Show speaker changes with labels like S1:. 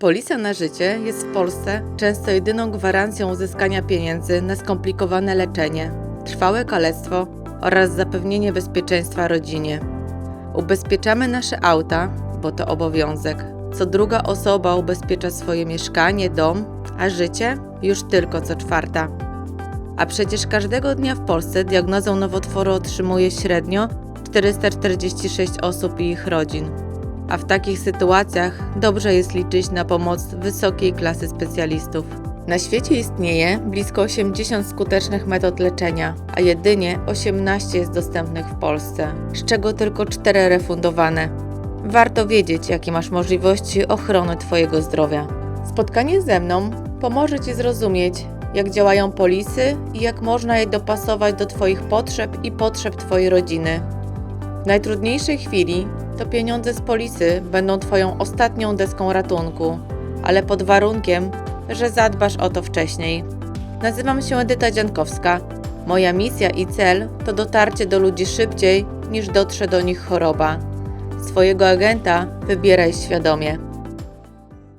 S1: Polisa na życie jest w Polsce często jedyną gwarancją uzyskania pieniędzy na skomplikowane leczenie, trwałe kalectwo oraz zapewnienie bezpieczeństwa rodzinie. Ubezpieczamy nasze auta, bo to obowiązek. Co druga osoba ubezpiecza swoje mieszkanie, dom, a życie już tylko co czwarta. A przecież każdego dnia w Polsce diagnozę nowotworu otrzymuje średnio 446 osób i ich rodzin. A w takich sytuacjach dobrze jest liczyć na pomoc wysokiej klasy specjalistów. Na świecie istnieje blisko 80 skutecznych metod leczenia, a jedynie 18 jest dostępnych w Polsce, z czego tylko 4 refundowane. Warto wiedzieć, jakie masz możliwości ochrony Twojego zdrowia. Spotkanie ze mną pomoże Ci zrozumieć, jak działają polisy i jak można je dopasować do Twoich potrzeb i potrzeb Twojej rodziny. W najtrudniejszej chwili to pieniądze z polisy będą Twoją ostatnią deską ratunku, ale pod warunkiem, że zadbasz o to wcześniej. Nazywam się Edyta Dziankowska. Moja misja i cel to dotarcie do ludzi szybciej niż dotrze do nich choroba. Swojego agenta wybieraj świadomie.